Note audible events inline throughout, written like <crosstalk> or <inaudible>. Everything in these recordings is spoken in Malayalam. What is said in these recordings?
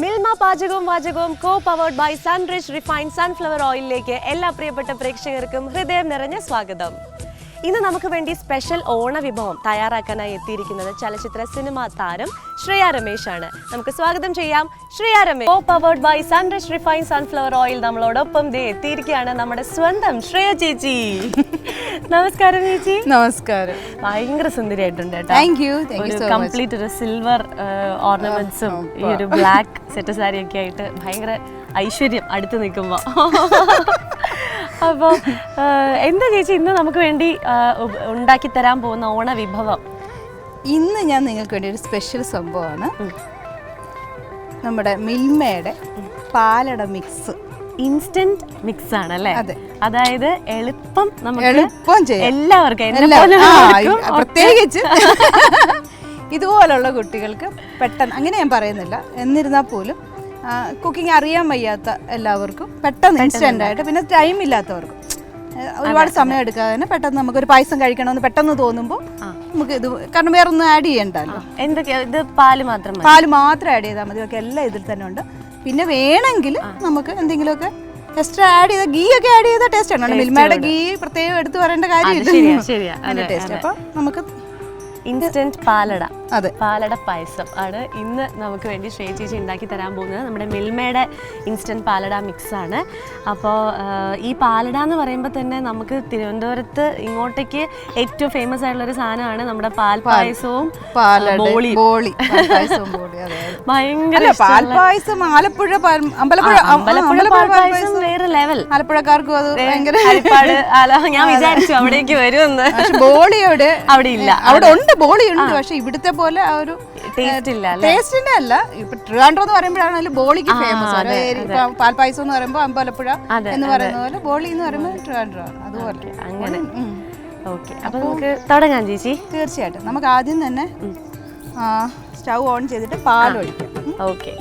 മിൽമ പാചകവും വാചകവും co powered by Sunrich refined sunflower ഓയിലിലേക്ക് എല്ലാ പ്രിയപ്പെട്ട പ്രേക്ഷകർക്കും ഹൃദയം നിറഞ്ഞ സ്വാഗതം. ഇന്ന് നമുക്ക് വേണ്ടി സ്പെഷ്യൽ ഓണ വിഭവം തയ്യാറാക്കാനായി എത്തിയിരിക്കുന്നത് ചലച്ചിത്ര സിനിമാ താരം ശ്രേയ രമേശ് ആണ് നമുക്ക് സ്വാഗതം ചെയ്യാം. ശ്രേയ രമേശ്. ഓ powered by Sunrich refine sunflower oil നമ്മളോടൊപ്പം ദേ എത്തിയിരിക്കുകയാണ് നമ്മുടെ സ്വന്തം ശ്രേയ ചേച്ചി. നമസ്കാരം ചേച്ചി. നമസ്കാരം. ഭയങ്കര സുന്ദരിയായിട്ടുണ്ട് താങ്ക് യു കംപ്ലീറ്റ് ഒരു സിൽവർ ഓർണമെന്റ്സും ഈ ഒരു ബ്ലാക്ക് സെറ്റ് സാരി ഒക്കെ ആയിട്ട് ഭയങ്കര ഐശ്വര്യം അടുത്ത് നിൽക്കുമ്പോൾ അപ്പോൾ എന്താ ചേച്ചി ഇന്ന് നമുക്ക് വേണ്ടി ഉണ്ടാക്കി തരാൻ പോകുന്ന ഓണ വിഭവം ഇന്ന് ഞാൻ നിങ്ങൾക്ക് വേണ്ടി ഒരു സ്പെഷ്യൽ സംഭവമാണ്. നമ്മുടെ മിൽമയുടെ പാലട മിക്സ് ഇൻസ്റ്റന്റ് മിക്സ് ആണ് അല്ലേ അതായത് എളുപ്പം നമുക്ക് എളുപ്പം എല്ലാവർക്കും പ്രത്യേകിച്ച്. <laughs> ഇതുപോലുള്ള കുട്ടികൾക്ക് പെട്ടെന്ന് അങ്ങനെ ഞാൻ പറയുന്നില്ല. എന്നിരുന്നാൽ പോലും കുക്കിംഗ് അറിയാൻ വയ്യാത്ത എല്ലാവർക്കും പെട്ടെന്ന് ഇൻസ്റ്റന്റ് ആയിട്ട്. പിന്നെ ടൈം ഇല്ലാത്തവർക്കും. ഒരുപാട് സമയം എടുക്കാതെ തന്നെ പെട്ടെന്ന് നമുക്കൊരു പായസം കഴിക്കണമെന്ന് പെട്ടെന്ന് തോന്നുമ്പോൾ നമുക്ക് ഇത് കാരണം വേറെ ഒന്നും ആഡ് ചെയ്യണ്ടല്ലോ എന്തൊക്കെയാ? ഇത് പാൽ മാത്രം മതി. പാൽ മാത്രം ആഡ് ചെയ്താൽ മതി. ഒക്കെ എല്ലാം ഇതിൽ തന്നെ ഉണ്ട്. പിന്നെ വേണമെങ്കിൽ നമുക്ക് എന്തെങ്കിലുമൊക്കെ എക്സ്ട്രാ ആഡ് ചെയ്ത ഗീ ഒക്കെ ആഡ് ചെയ്ത ടേസ്റ്റ് ആണ്. മിൽമയുടെ ഗീ പ്രത്യേകം എടുത്തു പറയേണ്ട കാര്യമില്ല ടേസ്റ്റ് അപ്പൊ നമുക്ക് ഇൻസ്റ്റന്റ് പാലട. അതെ. പാലട പായസം ആണ് ഇന്ന് നമുക്ക് വേണ്ടി ശ്രേയ ചേച്ചി ഉണ്ടാക്കി തരാൻ പോകുന്നത്. നമ്മുടെ മിൽമയുടെ ഇൻസ്റ്റന്റ് പാലട മിക്സ് ആണ്. അപ്പോൾ ഈ പാലട എന്ന് പറയുമ്പോൾ തന്നെ നമുക്ക് തിരുവനന്തപുരത്ത് ഇങ്ങോട്ടേക്ക് ഏറ്റവും ഫേമസ് ആയിട്ടുള്ള ഒരു സാധനമാണ് നമ്മുടെ പാൽ <laughs> പായസവും. ബോളി. ബോളി. ഭയങ്കര പായസം ആലപ്പുഴ അമ്പലപ്പുഴ അമ്പലപ്പുഴ വേറെ ലെവൽ ആലപ്പുഴക്കാർക്കും അത് ഭയങ്കര ഞാൻ വിചാരിച്ചു അവിടേക്ക് വരുമെന്ന്. ബോളി അവിടെ അവിടെ ഇല്ല. അവിടെ ഉണ്ട് ബോളി ഉണ്ട് പക്ഷെ ഇവിടുത്തെ പോലെ ആ ഒരു ടേസ്റ്റിന്റെ അല്ല? ഇപ്പൊ ട്രിവാൻഡ്രം എന്ന് പറയുമ്പോഴാണ് ബോളിക്ക് ഫേമസ് പാൽപ്പായസം എന്ന് പറയുമ്പോൾ അമ്പലപ്പുഴ എന്ന് പറയുന്ന പോലെ ബോളി എന്ന് പറയുമ്പോൾ ട്രിവാൻഡ്രം ആണ് അതുപോലെ അങ്ങനെ. ഉം. ഓക്കെ അപ്പൊ നമുക്ക് തുടങ്ങാം ചേച്ചി. തീർച്ചയായിട്ടും. നമുക്ക് ആദ്യം തന്നെ സ്റ്റൗ ഓൺ ചെയ്തിട്ട് പാൽ ഒഴിക്കാം ഉം. ഓക്കെ.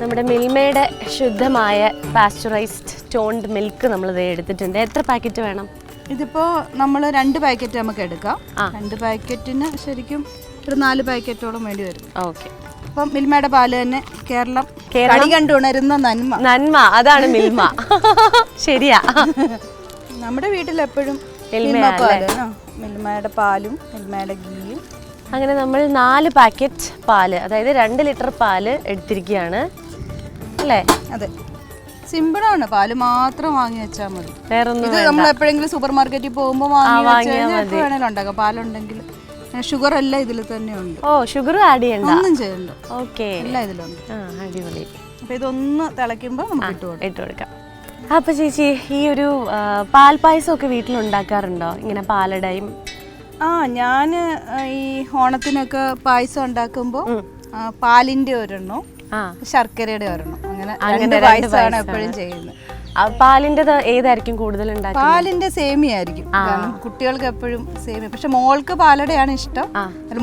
നമ്മുടെ മിൽമയുടെ ശുദ്ധമായ പാസ്ചറൈസ്ഡ് ടോൺഡ് മിൽക്ക് നമ്മൾ ഇത് എടുത്തിട്ടുണ്ട്. എത്ര പാക്കറ്റ് വേണം? ഇതിപ്പോ നമ്മൾ രണ്ട് പാക്കറ്റ് നമുക്ക് എടുക്കാം. രണ്ട് പാക്കറ്റിന് ശരിക്കും ഒരു നാല് പാക്കറ്റോളം വേണ്ടി വരും. ഓക്കെ. അപ്പം മിൽമയുടെ പാൽ തന്നെ കേരളം കേരളം? കടി കണ്ടുണരുന്ന നന്മ. നന്മ. അതാണ് മിൽമ. <laughs> ശരിയാ. നമ്മുടെ വീട്ടിൽ എപ്പോഴും മിൽമ പാൽ മിൽമയുടെ പാലും മിൽമയുടെ ഗീയും അങ്ങനെ നമ്മൾ നാല് പാക്കറ്റ് പാൽ അതായത് രണ്ട് ലിറ്റർ പാൽ എടുത്തിരിക്കുകയാണ്. അല്ലേ? അതെ. സിമ്പിളാണ്. പാൽ മാത്രം വാങ്ങി വെച്ചാൽ മതി. ഇത് നമ്മൾ എപ്പോഴെങ്കിലും സൂപ്പർ മാർക്കറ്റിൽ പോകുമ്പോൾ വാങ്ങി വേണേലും ഉണ്ടാക്കാം പാലുണ്ടെങ്കിൽ ഷുഗർ എല്ലാം ഇതിൽ തന്നെ ഉണ്ട്. ഓ ഷുഗർ ആഡ് ചെയ്യണ്ട. ഒന്നും ചെയ്യണ്ട. ഓക്കെ. എല്ലാം ഇതിലുണ്ട് അടിപൊളി. അപ്പൊ ഇതൊന്ന് തിളയ്ക്കുമ്പോൾ നമുക്ക് ഇട്ട് കൊടുക്കാം. ഇട്ട് കൊടുക്കാം. അപ്പൊ ചേച്ചി ഈ ഒരു പാൽ പായസം ഒക്കെ വീട്ടിൽ ഉണ്ടാക്കാറുണ്ടോ ഇങ്ങനെ പാലടയും? ആ ഞാൻ ഈ ഓണത്തിനൊക്കെ പായസം ഉണ്ടാക്കുമ്പോൾ പാലിന്റെ ഒരെണ്ണം. ശർക്കരയുടെ ഒരെണ്ണം. അങ്ങനെ പായസമാണ്. എപ്പോഴും ചെയ്യുന്നത്. പാലിന്റെ ഏതായിരിക്കും കൂടുതൽ പാലിന്റെ സേമിയ ആയിരിക്കും കാരണം കുട്ടികൾക്ക് എപ്പോഴും സേമിയ. പക്ഷെ മോൾക്ക് പാലടയാണ് ഇഷ്ടം.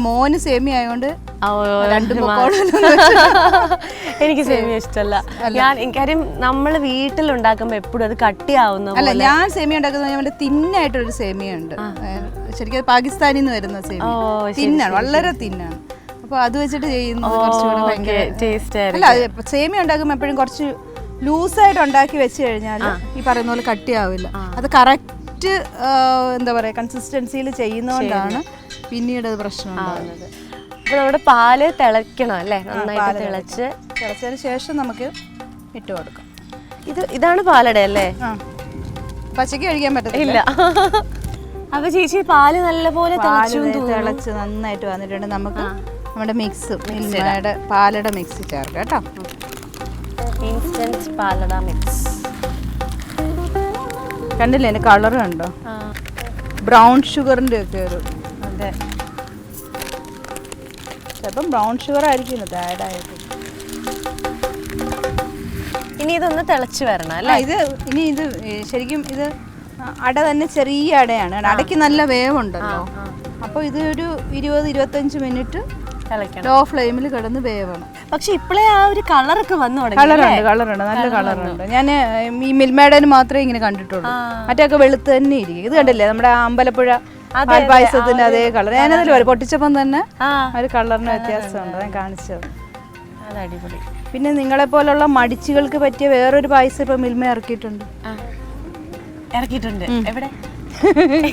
മോന് സേമിയ ആയതുകൊണ്ട് <laughs> എനിക്ക് സേമിയ ഇഷ്ടമല്ല ഞാൻ കാര്യം നമ്മൾ വീട്ടിൽ ഉണ്ടാക്കുമ്പോ എപ്പോഴും അത് കട്ടിയാവുന്ന അല്ല ഞാൻ സേമിയ ഉണ്ടാക്കുന്നത് ഞാൻ തിന്നായിട്ടൊരു സേമിയ ഉണ്ട്. ശരിക്കും അത് പാകിസ്ഥാനിൽ നിന്ന് വരുന്ന സേമിയ. തിന്നാണ് വളരെ തിന്നാണ്. അപ്പൊ അത് വെച്ചിട്ട് ചെയ്യുന്നത് കുറച്ചുകൂടി ഭയങ്കര ടേസ്റ്റ് അല്ല സേമിയ ഉണ്ടാക്കുമ്പോൾ എപ്പോഴും കുറച്ച് ലൂസായിട്ട് ഉണ്ടാക്കി വെച്ച് കഴിഞ്ഞാൽ ഈ പറയുന്ന പോലെ കട്ടിയാവില്ല. അത് കറക്റ്റ് എന്താ പറയുക കൺസിസ്റ്റൻസിയിൽ ചെയ്യുന്നതുകൊണ്ടാണ് പിന്നീട് അത് പ്രശ്നം അപ്പോൾ അപ്പൊ നമ്മുടെ പാൽ തിളയ്ക്കണം അല്ലേ? നന്നായിട്ട് തിളച്ച്. തിളച്ചതിന് ശേഷം നമുക്ക് ഇട്ട് കൊടുക്കാം. ഇത് ഇതാണ് പാലട അല്ലേ? പച്ചക്ക് കഴിക്കാൻ പറ്റത്തില്ല. <laughs> അപ്പൊ ചേച്ചി പാൽ നല്ലപോലെ പാൽ തിളച്ചു തിളച്ച് നന്നായിട്ട് വന്നിട്ടുണ്ട്. നമുക്ക് നമ്മുടെ മിക്സ് മിൽമയുടെ പാലട മിക്സ് ചേർക്കാം കേട്ടോ. പാലട മിക്സ് കണ്ടില്ലേ എന്റെ കളർ കണ്ടോ? ബ്രൗൺ ഷുഗറിന്റെ ഒക്കെ ഒരു അതെ. ചിലപ്പം ബ്രൗൺ ഷുഗർ ആയിരിക്കും ഇത് ആഡ് ആയത് ഇനി ഇതൊന്ന് തിളച്ച് വരണം അല്ല? ഇത് ഇനി ഇത് ശരിക്കും ഇത് അട തന്നെ ചെറിയ അടയാണ്. അടയ്ക്ക് നല്ല വേവുണ്ടല്ലോ. അപ്പോൾ ഇത് ഒരു ഇരുപത് ഇരുപത്തഞ്ച് മിനിറ്റ് ലോ ഫ്ലെയിമിൽ കിടന്ന് വേവണം. പക്ഷെ ഇപ്പോഴേ ആ ഒരു കളറൊക്കെ വന്നു കളറുണ്ട് കളറുണ്ട്. നല്ല കളറുണ്ട്. ഞാൻ ഈ മിൽമേടന് മാത്രമേ ഇങ്ങനെ കണ്ടിട്ടുള്ളൂ. മറ്റൊക്കെ വെളുത്ത് തന്നെ ഇരിക്കും. ഇത് കണ്ടില്ലേ? നമ്മുടെ അമ്പലപ്പുഴ പായസത്തിന്റെ അതേ. കളർ ഞാനതിൽ വരും. പൊട്ടിച്ചപ്പം തന്നെ ഒരു കളറിന് വ്യത്യാസമുണ്ട്. ഞാൻ കാണിച്ചത് അടിപൊളി പിന്നെ നിങ്ങളെ പോലുള്ള മടിച്ചുകൾക്ക് പറ്റിയ വേറൊരു പായസം ഇപ്പൊ മിൽമ ഇറക്കിയിട്ടുണ്ട്. ഇറക്കിയിട്ടുണ്ട്. എവിടെ?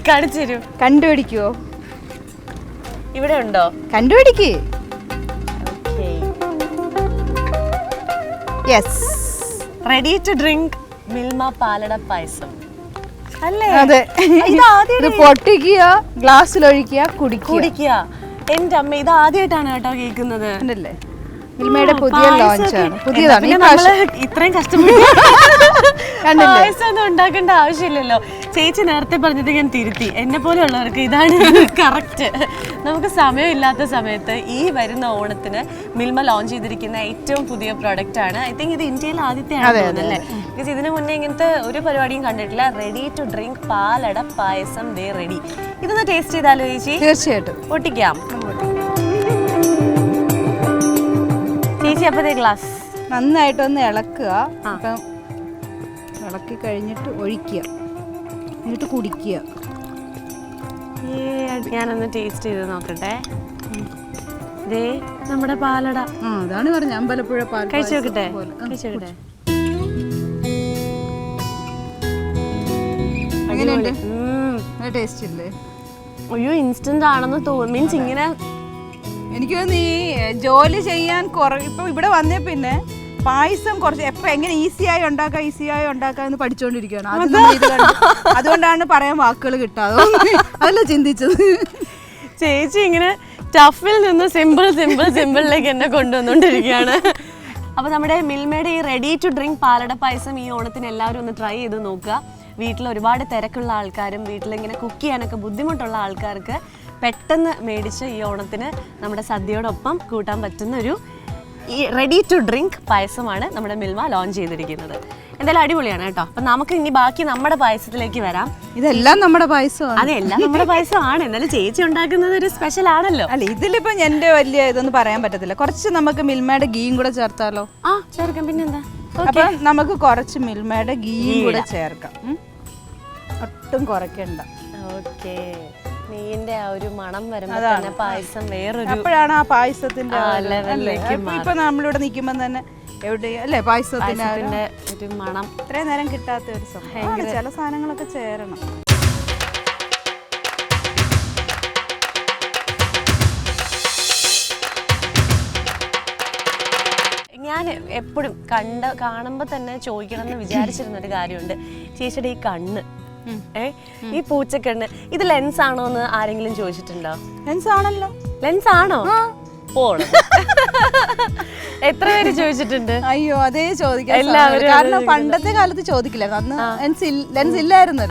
കാണിച്ചു തരൂ. കണ്ടുപിടിക്കുവോ? ഇവിടെ ഉണ്ടോ കണ്ടുപിടിക്ക് yes ready to drink Milma palada payasam. അല്ലേ? അതെ. ഇത് പൊട്ടിക്കുക ഗ്ലാസ്സിൽ ഒഴിക്കുക കുടിക്കുക. കുടിക്കുക. എന്റെ അമ്മ ഇത് ആദ്യമായിട്ടാണ് കേട്ടോ കേൾക്കുന്നത്. മിൽമയുടെ പുതിയ ലോഞ്ച് ലോഞ്ചാണ് പുതിയതാണ്. ഇത്രയും കഷ്ടപ്പെട്ട്? <laughs> പായസം ഒന്നും ഉണ്ടാക്കേണ്ട ആവശ്യമില്ലല്ലോ. ചേച്ചി നേരത്തെ പറഞ്ഞത് ഞാൻ തിരുത്തി. എന്നെ പോലെയുള്ളവർക്ക് ഇതാണ് <laughs> കറക്റ്റ് നമുക്ക് സമയമില്ലാത്ത സമയത്ത് ഈ വരുന്ന ഓണത്തിന് മിൽമ ലോഞ്ച് ചെയ്തിരിക്കുന്ന ഏറ്റവും പുതിയ പ്രോഡക്റ്റ് ആണ്. ഐ തിങ്ക് ഇത് ഇന്ത്യയിൽ ആദ്യത്തെ ആണെന്നല്ലേ ബിക്കോസ് ഇതിനു മുന്നേ ഇങ്ങനത്തെ ഒരു പരിപാടിയും കണ്ടിട്ടില്ല. Ready to drink palada payasam they ready ഇതൊന്ന് ടേസ്റ്റ് ചെയ്താലോ ചേച്ചി? തീർച്ചയായിട്ടും. പൊട്ടിക്കാം. ചേച്ചി അപ്പതേ ഗ്ലാസ് നന്നായിട്ടൊന്ന് ഇളക്കുക. അപ്പം ഇളക്കി കഴിഞ്ഞിട്ട് ഒഴിക്കുക. എന്നിട്ട് കുടിക്കുക. ഞാനൊന്ന് ടേസ്റ്റ് ചെയ്ത് നോക്കട്ടെ. ദേ നമ്മുടെ പാലട. ആ അതാണ് പറഞ്ഞ അമ്പലപ്പുഴ പാൽ കഴിച്ചു നോക്കട്ടെ? കഴിച്ചു നോക്കട്ടെ? ടേസ്റ്റ് ഇല്ലേ? അയ്യോ ഇൻസ്റ്റന്റ് ആണെന്ന് തോന്നുന്നു മീൻസ് ഇങ്ങനെ എനിക്ക് തോന്നുന്നു ജോലി ചെയ്യാൻ കുറ ഇപ്പൊ ഇവിടെ വന്നേ പിന്നെ പായസം കുറച്ച് എപ്പോ എങ്ങനെ ഈസിയായി ഉണ്ടാക്കാം ഈസിയായി ഉണ്ടാക്കാം എന്ന് പഠിച്ചുകൊണ്ടിരിക്കുകയാണ് അത്. നമ്മൾ ഇത് കണ്ട്. അതുകൊണ്ടാണ് പറയാൻ വാക്കുകൾ കിട്ടാതെ അതല്ല ചിന്തിച്ചത്. ചേച്ചി ഇങ്ങനെ ടഫിൽ നിന്ന് സിമ്പിൾ സിമ്പിൾ സിമ്പിളിലേക്ക് എന്നെ കൊണ്ടുവന്നുകൊണ്ടിരിക്കുകയാണ് അപ്പോൾ നമ്മുടെ മിൽമേഡ് ഈ ready to drink palada payasam ഈ ഓണത്തിന് എല്ലാവരും ഒന്ന് ട്രൈ ചെയ്ത് നോക്കുക. വീട്ടിൽ ഒരുപാട് തിരക്കുള്ള ആൾക്കാരും വീട്ടിലിങ്ങനെ കുക്ക് ചെയ്യാനൊക്കെ ബുദ്ധിമുട്ടുള്ള ആൾക്കാർക്ക് പെട്ടെന്ന് മേടിച്ച് ഈ ഓണത്തിന് നമ്മുടെ സദ്യയോടൊപ്പം കൂട്ടാൻ പറ്റുന്ന ഒരു ഈ റെഡി ടു ഡ്രിങ്ക് പായസമാണ് നമ്മുടെ മിൽമ ലോഞ്ച് ചെയ്തിരിക്കുന്നത്. എന്തായാലും അടിപൊളിയാണ് കേട്ടോ. അപ്പം നമുക്ക് ഇനി ബാക്കി നമ്മുടെ പായസത്തിലേക്ക് വരാം. ഇതെല്ലാം നമ്മുടെ പായസമാണ്. അതെല്ലാം നമ്മുടെ പായസമാണ്. എന്നാലും ചേച്ചി ഉണ്ടാക്കുന്നത് ഒരു സ്പെഷ്യൽ ആണല്ലോ. അല്ല ഇതിലിപ്പോ എന്റെ വലിയ ഇതൊന്നും പറയാൻ പറ്റത്തില്ല. കുറച്ച് നമുക്ക് മിൽമയുടെ ഗീയും കൂടെ ചേർത്താലോ? ആ ചേർക്കാം. പിന്നെന്താ? അപ്പൊ നമുക്ക് കുറച്ച് മിൽമയുടെ ഗീയും കൂടെ ചേർക്കാം. ഒട്ടും കുറയ്ക്കണ്ട. ഓക്കെ നെയ്യിന്റെ ആ ഒരു മണം വരുമ്പോ തന്നെ പായസം വേറൊരു അപ്പോഴാണ് ആ പായസത്തിന്റെ ഇപ്പൊ- നമ്മളിവിടെ നിൽക്കുമ്പോ തന്നെ എവിടെ അല്ലേ? പായസത്തിന്റെ ഒരു- മണം. ഇത്രയും നേരം കിട്ടാത്ത ഒരു സംഭവം. ചില സാധനങ്ങളൊക്കെ ചേരണം. ഞാൻ എപ്പോഴും കണ്ട കാണുമ്പോൾ തന്നെ ചോദിക്കണം എന്ന് വിചാരിച്ചിരുന്ന ഒരു കാര്യമുണ്ട്. ചേച്ചിയുടെ ഈ കണ്ണ്. ഏ? ഈ പൂച്ചക്കണ്ണ് ഇത് ലെൻസ് ആണോ എന്ന് ആരെങ്കിലും ചോദിച്ചിട്ടുണ്ടോ? ലെൻസ് ആണല്ലോ. ലെൻസ് ആണോ? പോണം. എത്ര പേര് ചോദിച്ചിട്ടുണ്ട്? അയ്യോ അതേ ചോദിക്കാം എല്ലാവരും കാരണം പണ്ടത്തെ കാലത്ത് ചോദിക്കില്ല. അന്ന് ലെൻസ് ലെൻസ് ഇല്ലായിരുന്നു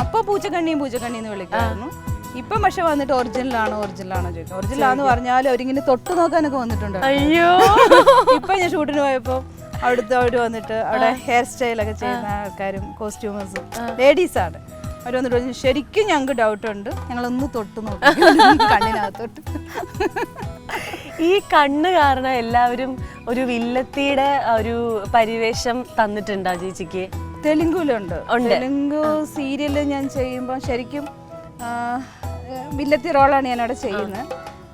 അപ്പൊ പൂച്ചക്കണ്ണിയും പൂച്ചക്കണ്ണിന്ന് വിളിക്കായിരുന്നു. ഇപ്പം പക്ഷെ വന്നിട്ട് ഒറിജിനൽ ആണോ ഒറിജിനൽ ആണോ ചോദിക്കും. ഒറിജിനൽ ആണെന്ന് പറഞ്ഞാൽ അവരിങ്ങനെ തൊട്ട് നോക്കാനൊക്കെ വന്നിട്ടുണ്ട്? അയ്യോ. ഇപ്പൊ ഞാൻ ഷൂട്ടിന് പോയപ്പോ അവിടുത്തെ അവർ വന്നിട്ട് അവിടെ ഹെയർ സ്റ്റൈലൊക്കെ ചെയ്യുന്ന ആൾക്കാരും കോസ്റ്റ്യൂമേഴ്സും ലേഡീസ് ആണ്. അവർ വന്നിട്ട് പറഞ്ഞു, ശരിക്കും ഞങ്ങൾക്ക് ഡൗട്ട് ഉണ്ട്. ഞങ്ങളൊന്ന് തൊട്ട് നോക്കി. കണ്ണിനകത്തോട്ട്. ഈ കണ്ണ് കാരണം എല്ലാവരും ഒരു വില്ലത്തിയുടെ ഒരു പരിവേഷം തന്നിട്ടുണ്ടോ ചേച്ചിക്ക്? തെലുങ്കുലുണ്ട്. തെലുങ്ക് സീരിയൽ ഞാൻ ചെയ്യുമ്പോൾ ശരിക്കും വില്ലത്തി റോളാണ് ഞാൻ അവിടെ ചെയ്യുന്നത്.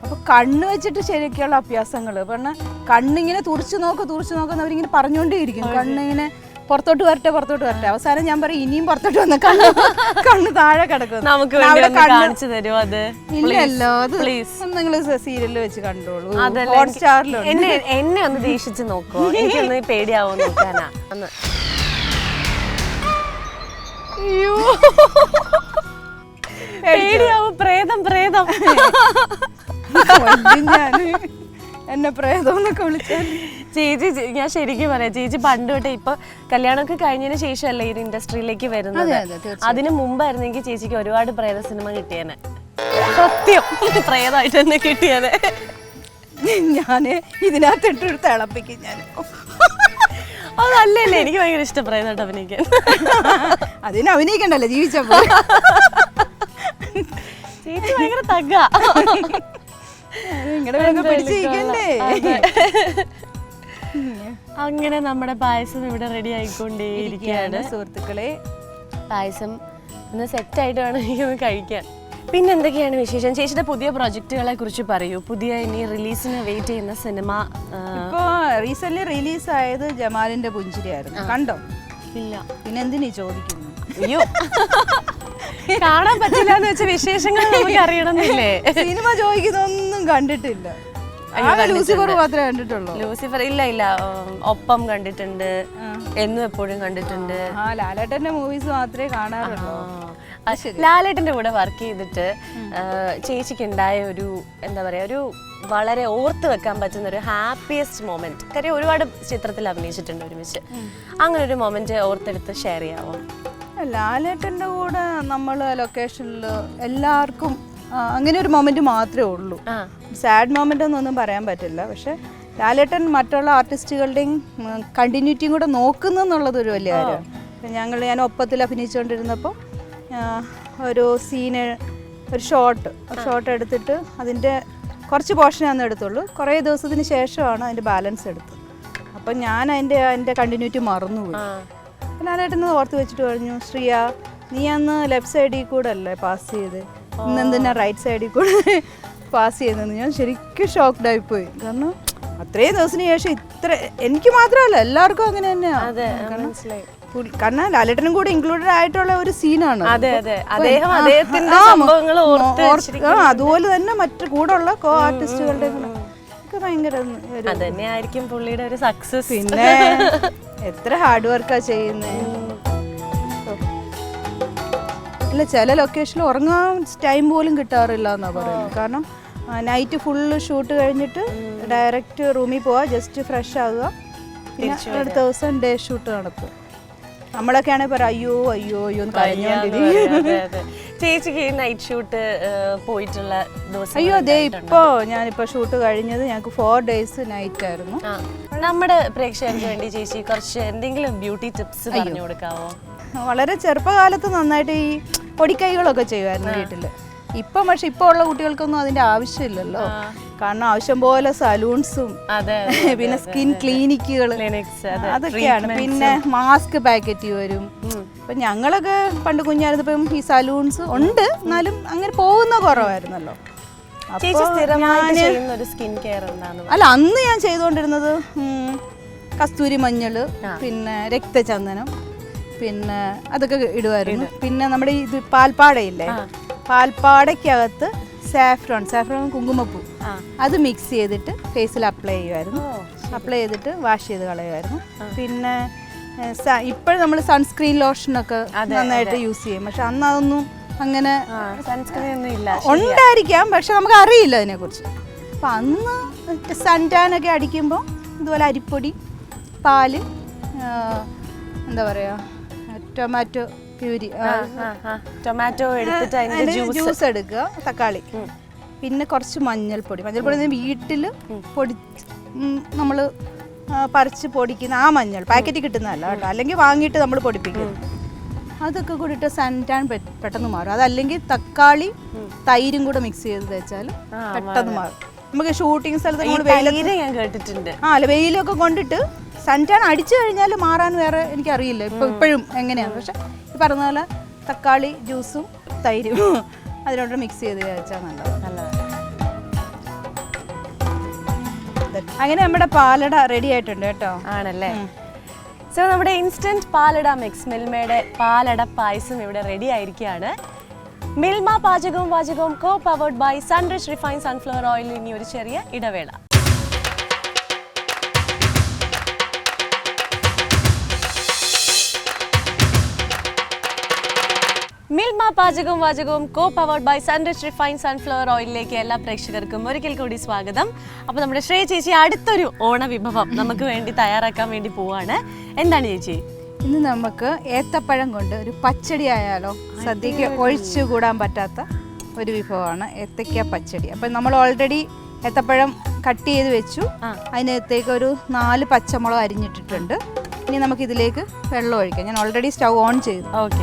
അപ്പൊ കണ്ണ് വെച്ചിട്ട് ശരിക്കുള്ള അഭ്യാസങ്ങൾ പറഞ്ഞാൽ കണ്ണിങ്ങനെ തുറച്ചു നോക്ക് തുറച്ചു നോക്കുന്ന അവരിങ്ങനെ പറഞ്ഞുകൊണ്ടേയിരിക്കും കണ്ണിങ്ങനെ പുറത്തോട്ട് വരട്ടെ പുറത്തോട്ട് വരട്ടെ. അവസാനം ഞാൻ പറയും ഇനിയും പുറത്തോട്ട് വന്ന കണ്ണ് കണ്ണ് താഴെ കിടക്കും. നമുക്ക് കാണിച്ചു തരുമോ അത്. ഇല്ലല്ലോ അത് നിങ്ങൾ സീരിയലിൽ വെച്ച് കണ്ടോളൂ. എന്നെ എന്നെ ഒന്ന് ദേഷിച്ച് നോക്കൂ എനിക്കൊന്ന് പേടിയാവോ നോക്കാനാ. അയ്യോ. പേടിയാവും പ്രേതം പ്രേതം. എന്നെ പ്രേതം എന്നൊക്കെ വിളിച്ചാൽ. ചേച്ചി ഞാൻ ശരിക്കും പറയാം. ചേച്ചി പണ്ട് തൊട്ടേ ഇപ്പൊ കല്യാണമൊക്കെ കഴിഞ്ഞതിന് ശേഷമല്ലേ ഈ ഇൻഡസ്ട്രിയിലേക്ക് വരുന്നത്. അതിന് മുമ്പായിരുന്നെങ്കിൽ ചേച്ചിക്ക് ഒരുപാട് പ്രേത സിനിമ കിട്ടിയേനെ. സത്യം പ്രേതമായിട്ട് തന്നെ കിട്ടിയേനെ. ഞാൻ ഇതിനകത്ത് ഇട്ട് തിളപ്പിക്കും ഞാൻ. അതല്ലല്ലേ എനിക്ക് ഭയങ്കര ഇഷ്ടം പ്രേതമായിട്ട് അഭിനയിക്കാൻ. അതിന് അഭിനയിക്കണ്ടല്ലോ ജീവിച്ചപ്പോ ചേച്ചി ഭയങ്കര തഗ്ഗ. അങ്ങനെ നമ്മുടെ പായസം ഇവിടെ റെഡി ആയിക്കൊണ്ടേയിരിക്കുകയാണ്. സുഹൃത്തുക്കളെ. പായസം ഒന്ന് സെറ്റ് ആയിട്ട് വേണം എനിക്കൊന്ന് കഴിക്കാൻ. പിന്നെ എന്തൊക്കെയാണ് വിശേഷം? ചേച്ചിയുടെ പുതിയ പ്രൊജക്റ്റുകളെ കുറിച്ച് പറയൂ. പുതിയ ഇനി റിലീസിന് വെയിറ്റ് ചെയ്യുന്ന സിനിമ ഇപ്പോ ഇപ്പൊ റീസെന്റ് റിലീസ് ആയത് ജമാലിന്റെ പുഞ്ചിരിയായിരുന്നു. കണ്ടോ? ഇല്ല. പിന്നെ എന്തിനീ ചോദിക്കുന്നു? അയ്യോ. <laughs> കാണാൻ പറ്റില്ല എന്ന് വെച്ച വിശേഷങ്ങൾ നമുക്ക് അറിയണമെന്നില്ലേ സിനിമ ചോദിക്കുന്നൊന്നും കണ്ടിട്ടില്ല. ലൂസിഫർ മാത്രമേ കണ്ടിട്ടുള്ളൂ. ലൂസിഫർ ഇല്ല ഇല്ല. ഒപ്പം കണ്ടിട്ടുണ്ട്. എന്നും എപ്പോഴും കണ്ടിട്ടുണ്ട്. ആ ലാലേട്ടന്റെ മൂവീസ് മാത്രമേ കാണാറുള്ളൂ. ലാലേട്ടന്റെ കൂടെ വർക്ക് ചെയ്തിട്ട് ചേച്ചിക്ക് ഉണ്ടായ ഒരു എന്താ പറയാ ഒരു വളരെ ഓർത്ത് വെക്കാൻ പറ്റുന്ന ഒരു ഹാപ്പിയസ്റ്റ് മൊമെന്റ് കാര്യം ഒരുപാട് ചിത്രത്തിൽ അഭിനയിച്ചിട്ടുണ്ട് ഒരുമിച്ച്. അങ്ങനെ ഒരു മൊമെന്റ് ഓർത്തെടുത്ത് ഷെയർ ചെയ്യാവോ? ലാലേട്ടന്റെ കൂടെ നമ്മൾ ലൊക്കേഷനിൽ എല്ലാവർക്കും അങ്ങനെ ഒരു മൊമെന്റ് മാത്രമേ ഉള്ളൂ. സാഡ് മൊമെന്റ് എന്നൊന്നും പറയാൻ പറ്റില്ല. പക്ഷെ ലാലേട്ടൻ മറ്റുള്ള ആർട്ടിസ്റ്റുകളുടെയും കണ്ടിന്യൂറ്റിയും കൂടെ നോക്കുന്നു എന്നുള്ളത് ഒരു വലിയ കാര്യമാണ് ഞങ്ങൾ ഞാൻ ഒപ്പത്തിൽ അഭിനയിച്ചുകൊണ്ടിരുന്നപ്പോൾ ഒരു സീന് ഒരു ഷോട്ട് ഷോട്ട് എടുത്തിട്ട് അതിന്റെ കുറച്ച് പോർഷനാണെന്ന് എടുത്തുള്ളൂ. കുറേ ദിവസത്തിന് ശേഷമാണ് അതിന്റെ ബാലൻസ് എടുത്തത്. അപ്പം ഞാൻ അതിന്റെ അതിന്റെ കണ്ടിന്യൂറ്റി മറന്നുപോയി. അപ്പം ലാലേട്ടൻ ഓർത്ത് വെച്ചിട്ട് പറഞ്ഞു ശ്രീയ നീ അന്ന് ലെഫ്റ്റ് സൈഡിൽ കൂടെ അല്ലേ പാസ് ചെയ്ത്? ഇന്ന് എന്തിനാ റൈറ്റ് സൈഡിൽ കൂടെ പാസ് ചെയ്യുന്നത് ഞാൻ ശരിക്കും ഷോക്ക്ഡ് പോയി. കാരണം അത്രയും ദിവസത്തിന് ശേഷം ഇത്ര എനിക്ക് മാത്രമല്ല എല്ലാവർക്കും അങ്ങനെ തന്നെയാണ് കാരണം ലാലേട്ടനും കൂടെ ഇൻക്ലൂഡഡ് ആയിട്ടുള്ള ഒരു സീനാണ് അതുപോലെ തന്നെ മറ്റു കൂടെ ഉള്ള കോ ആർട്ടിസ്റ്റുകളുടെ ഭയങ്കര പുള്ളിയുടെ ഒരു സക്സസ് പിന്നെ <laughs> എത്ര ഹാർഡ് വർക്കാ ചെയ്യുന്നത് അല്ല ചില ലൊക്കേഷനിൽ ഉറങ്ങാൻ ടൈം പോലും കിട്ടാറില്ല എന്നാ പറയുന്നത് കാരണം നൈറ്റ് ഫുള്ള് ഷൂട്ട് കഴിഞ്ഞിട്ട് ഡയറക്റ്റ് റൂമിൽ പോവാ ജസ്റ്റ് ഫ്രഷ് ആകുക പിന്നെ അടുത്ത ദിവസം ഡേ ഷൂട്ട് നടക്കും. നമ്മളൊക്കെ ആണെങ്കിൽ പറയാം അയ്യോ അയ്യോ അയ്യോ എന്ന് കഴിഞ്ഞോണ്ടിരിക്കും. ചേച്ചിക്ക് നൈറ്റ് ഷൂട്ട് പോയിട്ടുള്ള ദിവസം അയ്യോ അതെ ഇപ്പോ ഞാനിപ്പോ ഷൂട്ട് കഴിഞ്ഞത് ഞങ്ങൾക്ക് ഫോർ ഡേയ്സ് നൈറ്റ് ആയിരുന്നു. നമ്മുടെ പ്രേക്ഷകർക്ക് വേണ്ടി ചേച്ചി കുറച്ച് എന്തെങ്കിലും ബ്യൂട്ടി ടിപ്സ് പറഞ്ഞു കൊടുക്കാവോ? വളരെ ചെറുപ്പകാലത്ത് നന്നായിട്ട് ഈ പൊടിക്കൈകളൊക്കെ ചെയ്യുമായിരുന്നു വീട്ടിൽ ഇപ്പം പക്ഷെ ഇപ്പോൾ ഉള്ള കുട്ടികൾക്കൊന്നും അതിന്റെ ആവശ്യമില്ലല്ലോ. കാരണം ആവശ്യം പോലെ സലൂൺസും <laughs> പിന്നെ സ്കിൻ ക്ലിനിക്കുകൾ അതൊക്കെയാണ്. പിന്നെ മാസ്ക് പാക്കറ്റ് വരും. ഇപ്പൊ ഞങ്ങളൊക്കെ പണ്ട് കുഞ്ഞായിരുന്നപ്പം ഈ സലൂൺസ് ഉണ്ട്. എന്നാലും അങ്ങനെ പോകുന്ന കുറവായിരുന്നല്ലോ. അല്ല അന്ന് ഞാൻ ചെയ്തുകൊണ്ടിരുന്നത് കസ്തൂരി മഞ്ഞൾ പിന്നെ രക്തചന്ദനം. പിന്നെ അതൊക്കെ ഇടുമായിരുന്നു പിന്നെ നമ്മുടെ ഈ ഇത് പാൽപ്പാടയില്ലേ? പാൽപ്പാടയ്ക്കകത്ത് സാഫ്രോൺ സാഫ്രോൺ കുങ്കുമപ്പൂ. അത് മിക്സ് ചെയ്തിട്ട് ഫേസിൽ അപ്ലൈ ചെയ്യുമായിരുന്നു അപ്ലൈ ചെയ്തിട്ട് വാഷ് ചെയ്ത് കളയുമായിരുന്നു പിന്നെ ഇപ്പോഴും നമ്മൾ സൺസ്ക്രീൻ ലോഷനൊക്കെ നന്നായിട്ട് യൂസ് ചെയ്യും. പക്ഷെ അന്ന് അതൊന്നും അങ്ങനെ സൺസ്ക്രീൻ ഒന്നും ഇല്ല. ഉണ്ടായിരിക്കാം. പക്ഷെ നമുക്ക് അറിയില്ല അതിനെക്കുറിച്ച്. അപ്പം അന്ന് സൺടാനൊക്കെ അടിക്കുമ്പോൾ ഇതുപോലെ അരിപ്പൊടി പാൽ എന്താ പറയുക ടൊമാറ്റോ പ്യൂരി ടൊമാറ്റോ എടുത്തിട്ട് അതിന്റെ ജ്യൂസ് എടുക്കുക തക്കാളി. പിന്നെ കുറച്ച് മഞ്ഞൾപ്പൊടി. മഞ്ഞൾപ്പൊടി വീട്ടിൽ പൊടി നമ്മൾ പറിച്ച് പൊടിക്കുന്ന ആ മഞ്ഞൾ പാക്കറ്റ് കിട്ടുന്നതല്ല കേട്ടോ. അല്ലെങ്കിൽ വാങ്ങിയിട്ട് നമ്മൾ പൊടിപ്പിക്കും. അതൊക്കെ കൂടിയിട്ട് സൺടാൻ പെട്ടെന്ന് മാറും. അതല്ലെങ്കിൽ തക്കാളി തൈരും കൂടെ മിക്സ് ചെയ്ത് വെച്ചാൽ പെട്ടെന്ന് മാറും. നമുക്ക് ഷൂട്ടിംഗ് സ്ഥലത്ത് നമ്മൾ ഞാൻ കേട്ടിട്ടുണ്ട്. ആ അല്ല വെയിലൊക്കെ കൊണ്ടിട്ട് സൺടാൻ അടിച്ചു കഴിഞ്ഞാൽ മാറാൻ വേറെ എനിക്കറിയില്ല. ഇപ്പൊ ഇപ്പോഴും എങ്ങനെയാണ് പക്ഷെ ഈ പറഞ്ഞ പോലെ തക്കാളി ജ്യൂസും തൈരും അതിനോട് മിക്സ് ചെയ്ത് കഴിച്ചാൽ നല്ലത്. നല്ലതാണ് അങ്ങനെ നമ്മുടെ പാലട റെഡി ആയിട്ടുണ്ട് കേട്ടോ. ആണല്ലേ? സോ നമ്മുടെ ഇൻസ്റ്റന്റ് പാലട മിക്സ് മിൽമയുടെ പാലട പായസം ഇവിടെ റെഡി ആയിരിക്കുകയാണ്. മിൽമ പാചകവും വാചകവും co powered by Sunrich refine sunflower oil ഇനി ഒരു ചെറിയ ഇടവേള. മിൽമ പാചകവും വാചകവും co award by Sunrich refine sunflower ഓയിലിലേക്ക് എല്ലാ പ്രേക്ഷകർക്കും ഒരിക്കൽ കൂടി സ്വാഗതം. അപ്പോൾ നമ്മുടെ ശ്രേയ ചേച്ചി അടുത്തൊരു ഓണ വിഭവം നമുക്ക് വേണ്ടി തയ്യാറാക്കാൻ വേണ്ടി പോവാണ്. എന്താണ് ചേച്ചി? ഇന്ന് നമുക്ക് ഏത്തപ്പഴം കൊണ്ട് ഒരു പച്ചടി ആയാലോ സദ്യക്ക് ഒഴിച്ചു കൂടാൻ പറ്റാത്ത ഒരു വിഭവമാണ് ഏത്തക്ക പച്ചടി. അപ്പം നമ്മൾ ഓൾറെഡി ഏത്തപ്പഴം കട്ട് ചെയ്ത് വെച്ചു. അതിനകത്തേക്ക് ഒരു നാല് പച്ചമുളക് അരിഞ്ഞിട്ടിട്ടുണ്ട്. ഇനി നമുക്ക് ഇതിലേക്ക് വെള്ളം ഒഴിക്കാം. ഞാൻ ഓൾറെഡി സ്റ്റൗ ഓൺ ചെയ്തു. ഓക്കെ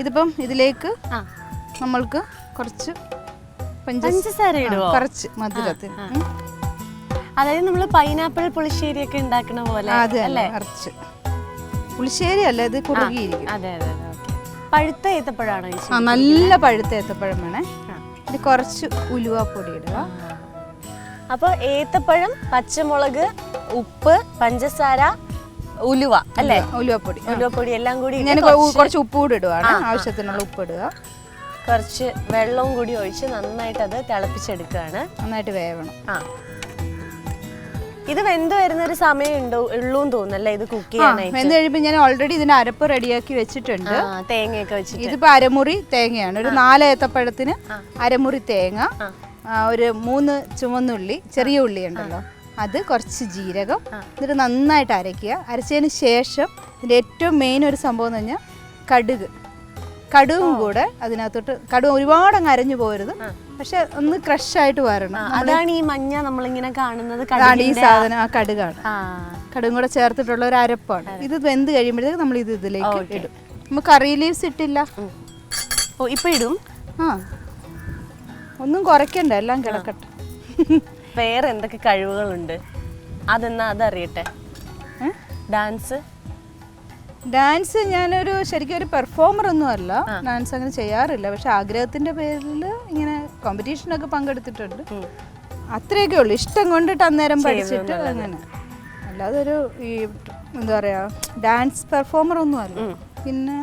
ഇതിപ്പം ഇതിലേക്ക് നമ്മൾക്ക് കുറച്ച് പഞ്ചസാര ഇടുവോ? കുറച്ച് മധുരത്തിന് അതായത് നമ്മൾ പൈനാപ്പിൾ പുളിശ്ശേരി ഒക്കെ ഉണ്ടാക്കുന്ന പോലെ അല്ലേ? കുറച്ച് പുളിശ്ശേരി അല്ല ഇത് കുറുകിയിരിക്കും. അതെ അതെ പഴുത്ത ഏത്തപ്പഴമാണ് ആ നല്ല പഴുത്ത ഏത്തപ്പഴം വേണേ. ഇത് കുറച്ച് ഉലുവാപ്പൊടി ഇടുക. അപ്പോൾ ഏത്തപ്പഴം പച്ചമുളക് ഉപ്പ് പഞ്ചസാര ഉലുവ അല്ലേ? ഉലുവപ്പൊടി. ഉലുവപ്പൊടി എല്ലാം കൂടി ഞാൻ കുറച്ച് ഉപ്പ് കൂടി ഇടുവാണ് ആവശ്യത്തിനുള്ള ഉപ്പ് ഇടുക കുറച്ച് വെള്ളവും കൂടി ഒഴിച്ച് നന്നായിട്ട് അത് തിളപ്പിച്ചെടുക്കുകയാണ്. നന്നായിട്ട് വേവണം. ആ. ഇത് വെന്ത് വരുന്ന ഒരു സമയം ഉണ്ടോ ഉള്ളൂ തോന്നല്ലേ ഇത് കുക്ക് ചെയ്യാനായി ചെയ്യാനായിട്ട്. വെന്ത് കഴിയുമ്പോൾ ഞാൻ ഓൾറെഡി ഇതിന് അരപ്പ് റെഡിയാക്കി വെച്ചിട്ടുണ്ട്. തേങ്ങയൊക്കെ വെച്ചിട്ട്. ഇതിപ്പോ അരമുറി തേങ്ങയാണ്. ഒരു നാല് ഏത്തപ്പഴത്തിന് അരമുറി തേങ്ങ ഒരു മൂന്ന് ചുമന്നുള്ളി ചെറിയ ഉള്ളി ഉണ്ടല്ലോ. അത് കുറച്ച് ജീരകം എന്നിട്ട് നന്നായിട്ട് അരയ്ക്കുക. അരച്ചതിന് ശേഷം ഇതിന്റെ ഏറ്റവും മെയിൻ ഒരു സംഭവം എന്ന് പറഞ്ഞാൽ കടുക്. കടുകും കൂടെ അതിനകത്തോട്ട് കടുക് ഒരുപാട് അങ്ങ് അരഞ്ഞു പോരുത് പക്ഷെ ഒന്ന് ക്രഷ് ആയിട്ട് വരണം. അതാണ് ഈ മഞ്ഞ നമ്മളിങ്ങനെ കാണുന്നത് ഈ സാധനം ആ കടുകാണ്. കടുകും കൂടെ ചേർത്തിട്ടുള്ള ഒരു അരപ്പാണ്. ഇത് വെന്ത് കഴിയുമ്പോഴത്തേക്ക് നമ്മൾ ഇത് ഇതിലേക്ക് ഇടും. നമുക്ക് കറി ലീവ്സ് ഇട്ടില്ല. ഓ ഇപ്പം ഇടും? ആ. ഒന്നും കുറയ്ക്കണ്ട എല്ലാം കിടക്കട്ടെ. വേറെ എന്തൊക്കെ കഴിവുകളുണ്ട്? അതെന്നാ അതറിയട്ടെ? ഡാൻസ്? ഡാൻസ് ഞാനൊരു ശരിക്കും ഒരു പെർഫോമർ ഒന്നും അല്ല. ഡാൻസ് അങ്ങനെ ചെയ്യാറില്ല. പക്ഷെ ആഗ്രഹത്തിന്റെ പേരിൽ ഇങ്ങനെ കോമ്പറ്റീഷനൊക്കെ പങ്കെടുത്തിട്ടുണ്ട്. അത്രയൊക്കെ ഉള്ളു. ഇഷ്ടം കൊണ്ടിട്ട് അന്നേരം പഠിച്ചിട്ട് അങ്ങനെ. അല്ലാതെ ഒരു ഈ എന്താ പറയാ ഡാൻസ് പെർഫോമർ ഒന്നും അല്ല. പിന്നെ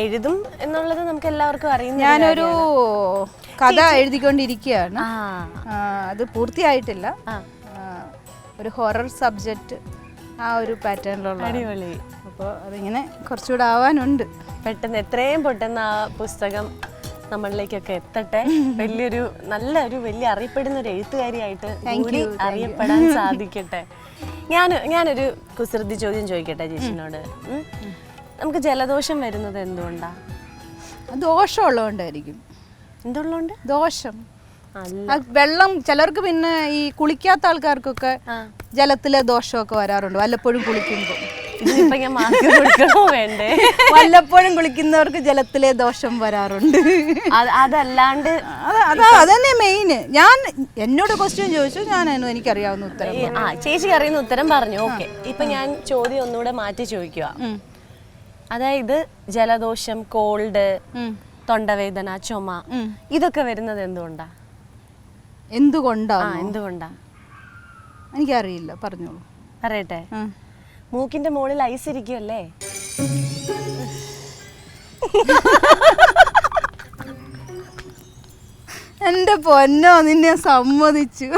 എഴുതും എന്നുള്ളത് നമുക്ക് എല്ലാവർക്കും അറിയാം ഞാനൊരു കഥ എഴുതിക്കൊണ്ടിരിക്കുകയാണ്. അത് പൂർത്തിയായിട്ടില്ല. ഒരു ഹൊറർ സബ്ജക്റ്റ് ആ ഒരു പാറ്റേണിലുള്ള അടിപൊളി. അപ്പോൾ അതിങ്ങനെ കുറച്ചുകൂടെ ആവാനുണ്ട്. പെട്ടെന്ന് എത്രയും പെട്ടെന്ന് ആ പുസ്തകം നമ്മളിലേക്കൊക്കെ എത്തട്ടെ. <laughs> വലിയൊരു നല്ല ഒരു വലിയ അറിയപ്പെടുന്ന ഒരു എഴുത്തുകാരിയായിട്ട് കൂടി അറിയപ്പെടാൻ <laughs> സാധിക്കട്ടെ. ഞാൻ ഞാനൊരു കുസൃതി ചോദ്യം ചോദിക്കട്ടെ ചേച്ചിനോട്? നമുക്ക് ജലദോഷം വരുന്നത് എന്തുകൊണ്ടാ? ദോഷമുള്ളതുകൊണ്ടായിരിക്കും. എന്തുള്ളതുകൊണ്ട്? ദോഷം. വെള്ളം ചിലർക്ക് പിന്നെ ഈ കുളിക്കാത്ത ആൾക്കാർക്കൊക്കെ. ജലത്തിലെ ദോഷമൊക്കെ വരാറുണ്ട്. വല്ലപ്പോഴും കുളിക്കുമ്പോൾ. വേണ്ടേ? വല്ലപ്പോഴും കുളിക്കുന്നവർക്ക് ജലത്തിലെ ദോഷം വരാറുണ്ട്. അത് അതല്ലാണ്ട് അത് അതാ അതന്നെ മെയിന് ഞാൻ എന്നോട് ക്വസ്റ്റ്യൻ ചോദിച്ചു ഞാൻ എനിക്കറിയാവുന്ന ഉത്തരം ആ ചേച്ചിക്ക് അറിയുന്ന ഉത്തരം പറഞ്ഞു. ഓക്കെ. ഇപ്പൊ ഞാൻ ചോദ്യം ഒന്നുകൂടെ മാറ്റി ചോദിക്കുക അതായത് ജലദോഷം കോൾഡ്. തൊണ്ടവേദന ചുമ ഇതൊക്കെ വരുന്നത് എന്തുകൊണ്ടാ? എന്തുകൊണ്ടാ? എന്തുകൊണ്ടാ? എനിക്കറിയില്ല പറഞ്ഞോളൂ. പറയട്ടെ. മൂക്കിന്റെ മുകളിൽ ഐസ് ഇരിക്കുമല്ലേ എന്റെ പൊന്നോ നിന്നെ സമ്മതിച്ചു.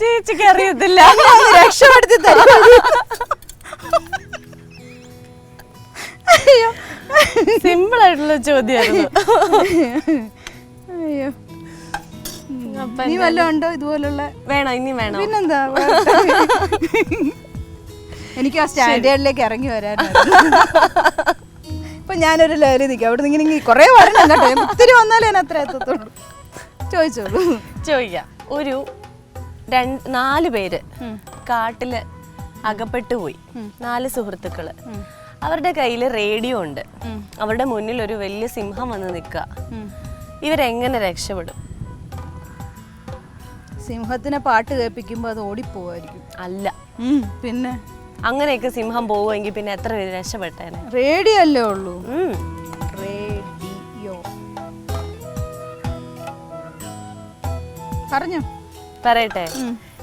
ചേച്ചിക്ക് അറിയത്തില്ല. രക്ഷപ്പെടുത്തി തരുമോ? അയ്യോ. സിമ്പിൾ ആയിട്ടുള്ള ചോദ്യമായിരുന്നു. അയ്യോ. നീ വല്ലതും ഉണ്ടോ ഇതുപോലുള്ള? വേണോ ഇനി വേണോ? പിന്നെന്താ? എനിക്ക് ആ സ്റ്റാൻഡേർഡിലേക്ക് ഇറങ്ങി വരാൻ ഇപ്പൊ ഞാനൊരു ലഹരി നിൽക്കാം. അവിടെ നിന്ന് ഇങ്ങനെ കുറെ വരണം കേട്ടോ. ഒത്തിരി വന്നാലേ ഞാൻ അത്ര എത്തത്തുള്ളൂ. ചോദിച്ചോളൂ. ചോദിക്കാം. ഒരു രണ്ട് നാല് പേര് കാട്ടിൽ അകപ്പെട്ടു പോയി നാല് സുഹൃത്തുക്കൾ. അവരുടെ കയ്യിൽ റേഡിയോ ഉണ്ട്. അവരുടെ മുന്നിൽ ഒരു വലിയ സിംഹം വന്ന് നിൽക്കുക. ഇവരെങ്ങനെ രക്ഷപ്പെടും? സിംഹത്തിനെ പാട്ട് കേൾപ്പിക്കുമ്പോൾ അത് ഓടിപ്പോവായിരിക്കും. അല്ല. പിന്നെ? അങ്ങനെയൊക്കെ സിംഹം പോവുമെങ്കിൽ പിന്നെ എത്ര പേര് രക്ഷപ്പെട്ടേനെ? റേഡിയോ അല്ലേ ഉള്ളൂ? റേഡിയോ. പറഞ്ഞു. പറയട്ടെ.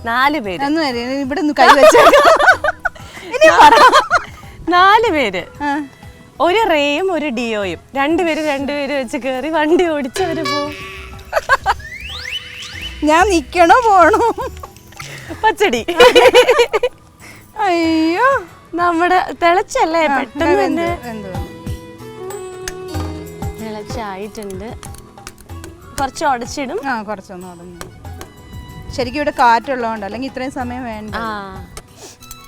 നാല് പേര്. ഇവിടെ നിന്ന് കൈ <laughs> പറ. നാല് പേര്. ഒരു റേയും ഒരു ഡിയോയും. രണ്ടുപേരും രണ്ടുപേരും വെച്ച് കയറി വണ്ടി ഓടിച്ചവര് പോവും. ഞാൻ നിക്കണോ പോണോ? പച്ചടി. അയ്യോ. നമ്മുടെ തിളച്ചല്ലേ? പെട്ടെന്ന് തന്നെ. തിളച്ചായിട്ടുണ്ട്. കുറച്ച് ഉടച്ചിടും. ആ കുറച്ചൊന്നും ഉടഞ്ഞു. ശരിക്കും ഇവിടെ കാറ്റുള്ളതുകൊണ്ട് അല്ലെങ്കിൽ ഇത്രയും സമയം വേണ്ട. ആ.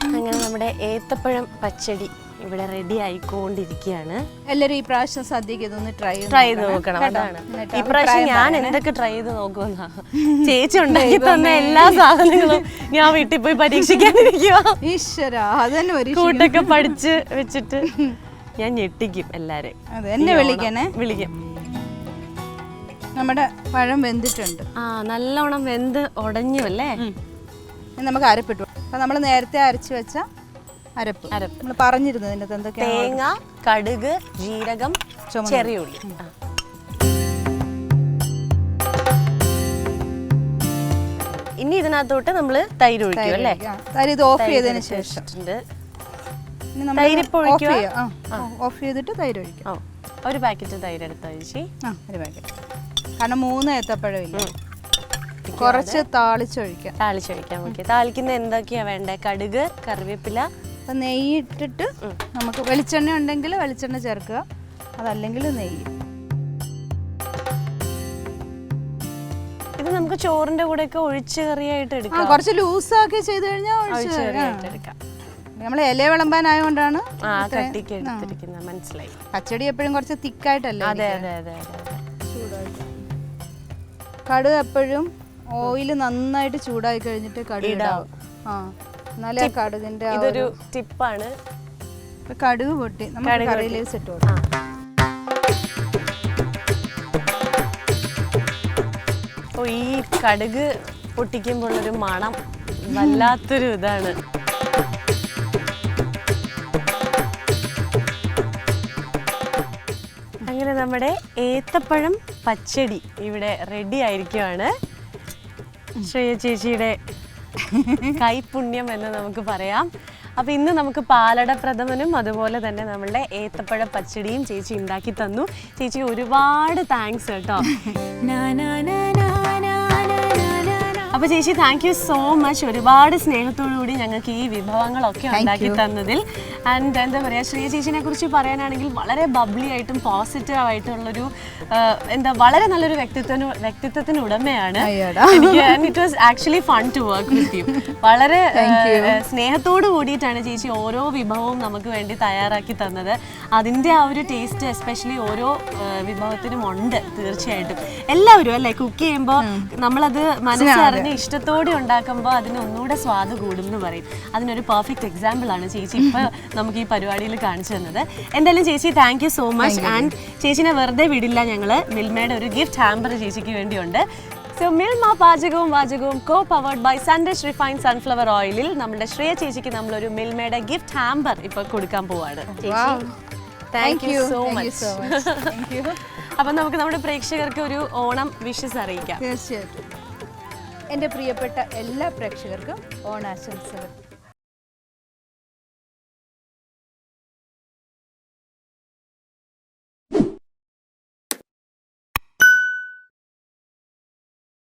അങ്ങനെ നമ്മുടെ ഏത്തപ്പഴം പച്ചടി ഇവിടെ റെഡി ആയിക്കൊണ്ടിരിക്കുകയാണ്. എല്ലാരും ഈ പ്രാവശ്യം സദ്യക്ക് ഇതൊന്ന് ട്രൈ ട്രൈ ചെയ്ത് നോക്കണം. അതാണ്. ഈ പ്രാവശ്യം ഞാൻ എന്തൊക്കെ ട്രൈ ചെയ്ത് നോക്കുമെന്നാ? <laughs> ചേച്ചി ഉണ്ടാക്കി തന്ന എല്ലാ സാധനങ്ങളും ഞാൻ വീട്ടിൽ പോയി പരീക്ഷിക്കാനിരിക്കുക ഈശ്വര അതന്നെ കൂട്ടൊക്കെ പഠിച്ച് <laughs> വെച്ചിട്ട് ഞാൻ ഞെട്ടിക്കും എല്ലാരെയും. എന്നെ വിളിക്കണേ? വിളിക്കും. നമ്മുടെ പഴം വെന്തിട്ടുണ്ട്. ആ നല്ലോണം വെന്ത് ഉടഞ്ഞു അല്ലേ? നമുക്ക് അരപ്പിട്ടു അപ്പൊ നമ്മൾ നേരത്തെ അരച്ചു വെച്ച അരപ്പ്. അരപ്പ്. നമ്മൾ പറഞ്ഞിരുന്നു ഇതിന്റെ എന്തൊക്കെ തേങ്ങ കടുക് ജീരകം ചെറിയുള്ളി ചെറിയ ഉള്ളി. ഇനി ഇതിനകത്തോട്ട് നമ്മൾ തൈര് ഒഴിക്കും അല്ലേ? തൈര് ഇത് ഓഫ് ചെയ്തതിന് ശേഷം. തൈര് ഇപ്പോൾ ഓഫ് ചെയ്യാം. ഓഫ് ചെയ്തിട്ട് തൈര് ഒഴിക്കാം. ഒരു പാക്കറ്റ് തൈര് എടുത്താൽ ആ ഒരു പാക്കറ്റ്. കാരണം മൂന്ന് ഏത്തപ്പഴം ഇല്ല? കുറച്ച് താളിച്ചൊഴിക്കാം. താളിച്ചൊഴിക്കാം ഓക്കെ താളിക്കുന്ന എന്തൊക്കെയാ വേണ്ടേ? കടുക് കറിവേപ്പില. അപ്പം നെയ്യ് ഇട്ടിട്ട് നമുക്ക് വെളിച്ചെണ്ണ ഉണ്ടെങ്കിൽ വെളിച്ചെണ്ണ ചേർക്കുക. അതല്ലെങ്കിൽ നെയ്യ്. ഇത് നമുക്ക് ചോറിന്റെ കൂടെ ഒക്കെ ഒഴിച്ച് കറിയായിട്ട് എടുക്കാം. കുറച്ച് ലൂസാക്കി ചെയ്ത് കഴിഞ്ഞാൽ ഒഴിച്ച് കറിയായിട്ട് എടുക്കാം. നമ്മൾ ഇല എടുത്തിരിക്കുന്നത്. മനസ്സിലായി. പച്ചടി എപ്പോഴും കുറച്ച് തിക്കായിട്ടല്ലേ അതെ അതെ അതെ കടുക് എപ്പോഴും ഓയിൽ നന്നായിട്ട് ചൂടായി കഴിഞ്ഞിട്ട് കടുക് ഇടാവും ആ എന്നാലേ ആ കടുകിന്റെ ആ ഇതൊരു ടിപ്പാണ്. ഇപ്പൊ കടുക് പൊട്ടി. നമുക്ക് കടുക് കറിയിലേക്ക് സെറ്റ് കൊടുക്കാം. ഓ ഈ കടുക് പൊട്ടിക്കുമ്പോൾ ഒരു മണം വല്ലാത്തൊരു ഇതാണ്. അങ്ങനെ നമ്മുടെ ഏത്തപ്പഴം പച്ചടി ഇവിടെ റെഡി ആയിരിക്കുവാണ്. ശ്രേയ ചേച്ചിയുടെ കൈപുണ്യം എന്ന് നമുക്ക് പറയാം. അപ്പോൾ ഇന്ന് നമുക്ക് പാലട പ്രഥമനും അതുപോലെ തന്നെ നമ്മളുടെ ഏത്തപ്പഴ പച്ചടിയും ചേച്ചി ഉണ്ടാക്കി തന്നു. ചേച്ചി ഒരുപാട് താങ്ക്സ് കേട്ടോ. <laughs> അപ്പൊ ചേച്ചി താങ്ക് യു സോ മച്ച് ഒരുപാട് സ്നേഹത്തോടു കൂടി ഞങ്ങൾക്ക് ഈ വിഭവങ്ങളൊക്കെ ഉണ്ടാക്കി തന്നതിൽ. ആൻഡ് എന്താ പറയാ ശ്രീ ചേച്ചിനെ കുറിച്ച് പറയാനാണെങ്കിൽ വളരെ ബബ്ലി ആയിട്ടും പോസിറ്റീവ് ആയിട്ടുള്ളൊരു എന്താ വളരെ നല്ലൊരു വ്യക്തിത്വത്തിന് വ്യക്തിത്വത്തിന് ഉടമയാണ്. എനിക്ക് it was actually fun to work with you വളരെ സ്നേഹത്തോടു കൂടിയിട്ടാണ് ചേച്ചി ഓരോ വിഭവവും നമുക്ക് വേണ്ടി തയ്യാറാക്കി തന്നത്. അതിന്റെ ആ ഒരു ടേസ്റ്റ് എസ്പെഷ്യലി ഓരോ വിഭവത്തിനും ഉണ്ട് തീർച്ചയായിട്ടും. എല്ലാവരും അല്ലേ കുക്ക് ചെയ്യുമ്പോൾ നമ്മളത് മനസ്സറിഞ്ഞ് ഇഷ്ടത്തോടെ ഉണ്ടാക്കുമ്പോൾ അതിന് ഒന്നുകൂടെ സ്വാദ് കൂടും എന്ന് പറയും. അതിനൊരു പെർഫെക്റ്റ് എക്സാമ്പിൾ ആണ് ചേച്ചി ഇപ്പൊ നമുക്ക് ഈ പരിപാടിയിൽ കാണിച്ചു തന്നത്. എന്തായാലും ചേച്ചി thank you so much and ചേച്ചിനെ വെറുതെ വിടില്ല ഞങ്ങൾ. മിൽമയുടെ ഒരു ഗിഫ്റ്റ് ഹാമ്പർ ചേച്ചിക്ക് വേണ്ടിയുണ്ട്. സോ മിൽമ പാചകവും വാചകവും കോ പവേർഡ് ബൈ സൺഡേഷ് റിഫൈൻ സൺഫ്ലവർ ഓയിലിൽ നമ്മുടെ ശ്രേയ ചേച്ചിക്ക് നമ്മളൊരു മിൽമയുടെ ഗിഫ്റ്റ് ഹാമ്പർ ഇപ്പൊ കൊടുക്കാൻ പോവാണ്. താങ്ക് യു സോ മച്ച് അപ്പൊ നമുക്ക് നമ്മുടെ പ്രേക്ഷകർക്ക് ഒരു ഓണം വിഷസ് അറിയിക്കാം. തീർച്ചയായിട്ടും. എന്റെ പ്രിയപ്പെട്ട എല്ലാ പ്രേക്ഷകർക്കും ഓണാശംസകൾ.